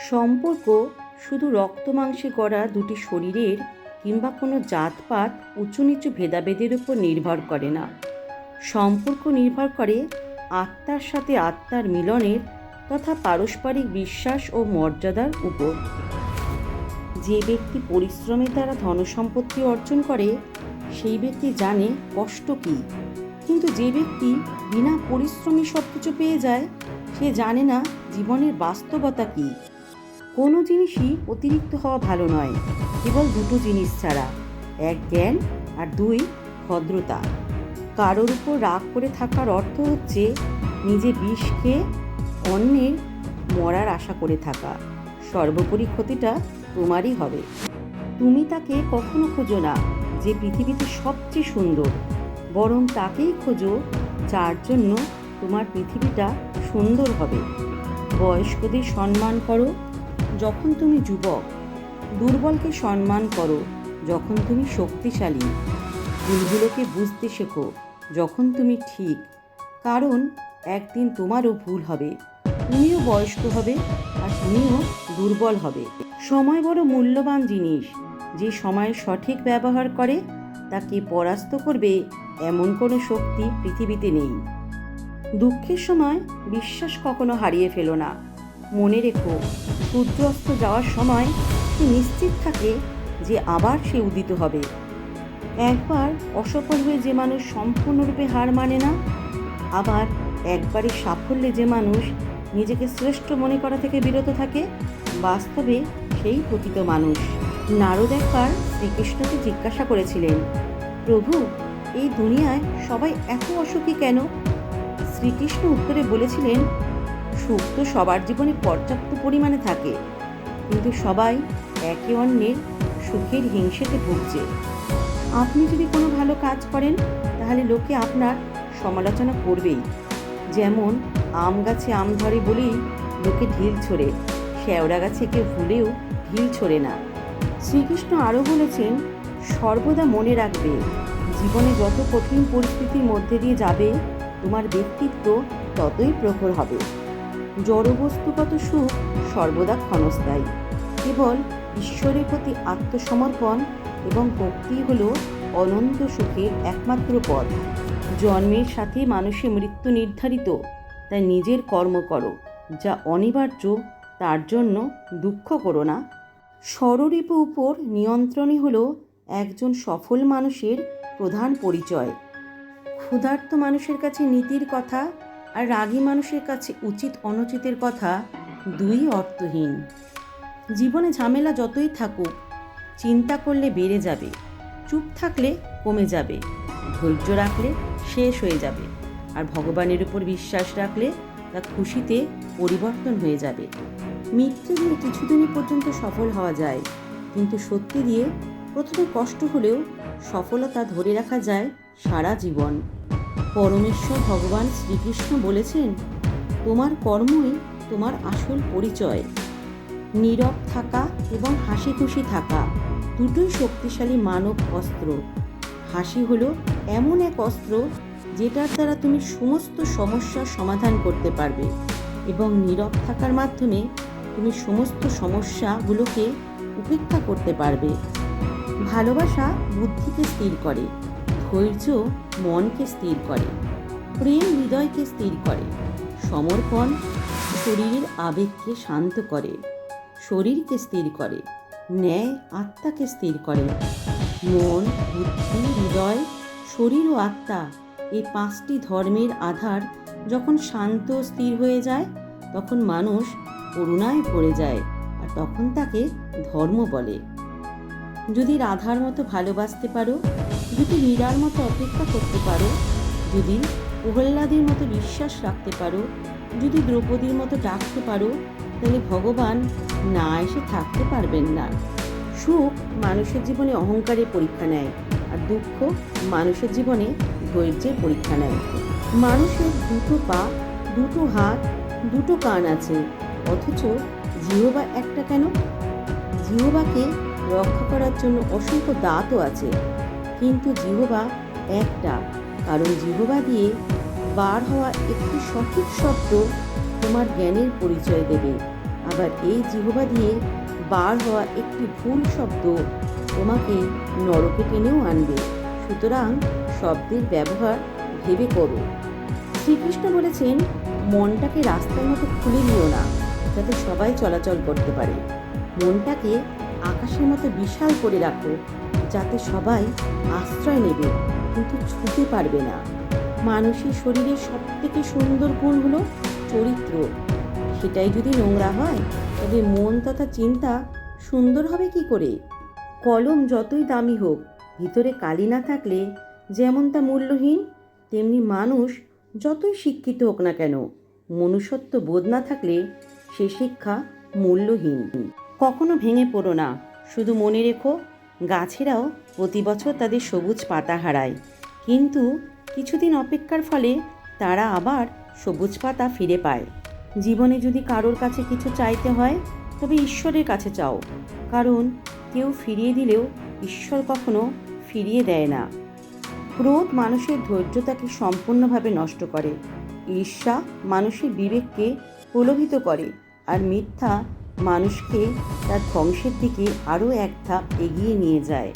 সম্পর্ক শুধু রক্ত মাংসে গড়া দুটি শরীরের কিংবা কোনো জাতপাত উঁচু নিচু ভেদাভেদের উপর নির্ভর করে না। সম্পর্ক নির্ভর করে আত্মার সাথে আত্মার মিলনের তথা পারস্পরিক বিশ্বাস ও মর্যাদার উপর। যে ব্যক্তি পরিশ্রমের দ্বারা ধনসম্পত্তি অর্জন করে, সেই ব্যক্তি জানে কষ্ট কী। কিন্তু যে ব্যক্তি বিনা পরিশ্রমে সব কিছু পেয়ে যায়, সে জানে না জীবনের বাস্তবতা কী। কোনো জিনিসই অতিরিক্ত হওয়া ভালো নয়। কেবল দুটো জিনিস ছাড়া, এক জ্ঞান আর দুই ভদ্রতা। কারোর উপর রাগ করে থাকার অর্থ হচ্ছে নিজে বিষকে অন্যের মরার আশা করে থাকা। সর্বোপরি ক্ষতিটা তোমারই হবে। তুমি তাকে কখনো খোঁজো না, যে পৃথিবীতে সবচেয়ে সুন্দর। বরং তাকেই খোঁজো, যার জন্য তোমার পৃথিবীটা সুন্দর হবে। বয়স্কদের সম্মান করো যখন তুমি যুবক, দুর্বলকে সম্মান করো যখন তুমি শক্তিশালী। ভুলগুলোকে বুঝতে শেখো যখন তুমি ঠিক, কারণ একদিন তোমারও ভুল হবে। তুমিও বয়স্ক হবে আর তুমিও দুর্বল হবে। সময় বড় মূল্যবান জিনিস। যে সময় সঠিক ব্যবহার করে, তাকে পরাস্ত করবে এমন কোনো শক্তি পৃথিবীতে নেই। দুঃখের সময় বিশ্বাস কখনো হারিয়ে ফেলো না। মনে রেখো সূর্য অস্ত যাওয়ার সময় সে নিশ্চিত থাকে যে আবার সে উদিত হবে। একবার অসফল হয়ে যে মানুষ সম্পূর্ণরূপে হার মানে না, আবার একবারে সাফল্যে যে মানুষ নিজেকে শ্রেষ্ঠ মনে করা থেকে বিরত থাকে, বাস্তবে সেই প্রকৃত মানুষ। নারদ একবার শ্রীকৃষ্ণকে জিজ্ঞাসা করেছিলেন, প্রভু, এই দুনিয়ায় সবাই এত অসুখী কেন? শ্রীকৃষ্ণ উত্তরে বলেছিলেন সুখ তো সবার জীবনে পর্যাপ্ত পরিমাণে থাকে। কিন্তু সবাই একে অন্যের সুখের হিংসেতে ভুগছে। আপনি যদি কোনো ভালো কাজ করেন, তাহলে লোকে আপনার সমালোচনা করবেই। যেমন আম গাছে আম ধরে বলেই লোকে ঢিল ছোড়ে, শেওড়া গাছে কেউ ভুলেও ঢিল ছোড়ে না। শ্রীকৃষ্ণ আরও বলেছেন, সর্বদা মনে রাখবে, জীবনে যত কঠিন পরিস্থিতির মধ্যে দিয়ে যাবে, তোমার ব্যক্তিত্ব ততই প্রখর হবে। জড়বস্তুগত সুখ সর্বদা ক্ষণস্থায়ী। কেবল ঈশ্বরের প্রতি আত্মসমর্পণ এবং ভক্তি হল অনন্ত সুখের একমাত্র পথ। জন্মের সাথে মানুষের মৃত্যু নির্ধারিত, তাই নিজের কর্ম করো, যা অনিবার্য, তার জন্য দুঃখ করো না। স্বরূপ উপর নিয়ন্ত্রণই হল একজন সফল মানুষের প্রধান পরিচয়। ক্ষুধার্ত মানুষের কাছে নীতির কথা আর রাগী মানুষের কাছে উচিত অনুচিতের কথা দুই অর্থহীন। জীবনে ঝামেলা যতই থাকুক, চিন্তা করলে বেড়ে যাবে, চুপ থাকলে কমে যাবে, ধৈর্য রাখলে শেষ হয়ে যাবে, আর ভগবানের উপর বিশ্বাস রাখলে তা খুশিতে পরিবর্তন হয়ে যাবে। মিথ্যে দিয়ে কিছুদিনই পর্যন্ত সফল হওয়া যায়, কিন্তু সত্যি দিয়ে প্রথমে কষ্ট হলেও সফলতা ধরে রাখা যায় সারা জীবন। পরমেশ্বর ভগবান শ্রীকৃষ্ণ বলেছেন, তোমার কর্মই তোমার আসল পরিচয়। নীরব থাকা এবং হাসি খুশি থাকা দুটোই শক্তিশালী মানব অস্ত্র। হাসি হলো এমন এক অস্ত্র যেটার দ্বারা তুমি সমস্ত সমস্যার সমাধান করতে পারবে এবং নীরব থাকার মাধ্যমে তুমি সমস্ত সমস্যাগুলোকে উপেক্ষা করতে পারবে। ভালোবাসা বুদ্ধিকে স্থির করে। ধৈর্য মনকে স্থির করে, প্রেম হৃদয়কে স্থির করে, সমর্পণ শরীরের আবেগকে শান্ত করে, শরীরকে স্থির করে, ন্যায় আত্মাকে স্থির করে। মন, বুদ্ধি, হৃদয়, শরীর ও আত্মা এই পাঁচটি ধর্মের আধার যখন শান্ত স্থির হয়ে যায়, তখন মানুষ করুণায় পড়ে যায় আর তখন তাকে ধর্ম বলে। যদি রাধার মতো ভালোবাসতে পারো, যদি মীরার মতো অপেক্ষা করতে পারো, যদি প্রহ্লাদের মতো বিশ্বাস রাখতে পারো, যদি দ্রৌপদীর মতো ডাকতে পারো, তাহলে ভগবান না এসে থাকতে পারবেন না। সুখ মানুষের জীবনে অহংকারের পরীক্ষা নেয়, আর দুঃখ মানুষের জীবনে ধৈর্যের পরীক্ষা নেয়। মানুষের দুটো পা, দুটো হাত, দুটো কান আছে, অথচ জিহবা একটা কেন? জিহবাকে রক্ষা করার জন্য অসংখ্য দাঁতও আছে। কিন্তু জিহবা একটা। কারণ জিহবা দিয়ে বার হওয়া একটি সঠিক শব্দ তোমার জ্ঞানের পরিচয় দেবে। আবার এই জিহবা দিয়ে বার হওয়া একটি ভুল শব্দ তোমাকে নরকে টেনেও আনবে। সুতরাং শব্দের ব্যবহার ভেবে করো। শ্রীকৃষ্ণ বলেছেন, মনটাকে রাস্তার মতো খুলে নিও না, যাতে সবাই চলাচল করতে পারে। মনটাকে আকাশের মতো বিশাল করে রাখো, যাতে সবাই আশ্রয় নেবে, কিন্তু ছুতে পারবে না। মানুষের শরীরের সব থেকে সুন্দর গুণ হলো চরিত্র। সেটাই যদি নোংরা হয়, তবে মন তথা চিন্তা সুন্দর হবে কি করে? কলম যতই দামি হোক, ভিতরে কালি না থাকলে যেমন তা মূল্যহীন, তেমনি মানুষ যতই শিক্ষিত হোক না কেন মনুষ্যত্ব বোধ না থাকলে সে শিক্ষা মূল্যহীন। কখনো ভেঙে পড়ো না। শুধু মনে রেখো, গাছেরাও প্রতি বছর তাদের সবুজ পাতা হারায়। কিন্তু কিছুদিন অপেক্ষার ফলে তারা আবার সবুজ পাতা ফিরে পায়। জীবনে যদি কারোর কাছে কিছু চাইতে হয়, তবে ঈশ্বরের কাছে চাও। কারণ কেউ ফিরিয়ে দিলেও ঈশ্বর কখনো ফিরিয়ে দেয় না। ক্রোধ মানুষের ধৈর্যতাকে সম্পূর্ণভাবে নষ্ট করে। ঈর্ষা মানুষের বিবেককে প্রলোভিত করে। আর মিথ্যা মানুষকে তার ধ্বংসের দিকে আরও এক ধাপ এগিয়ে নিয়ে যায়।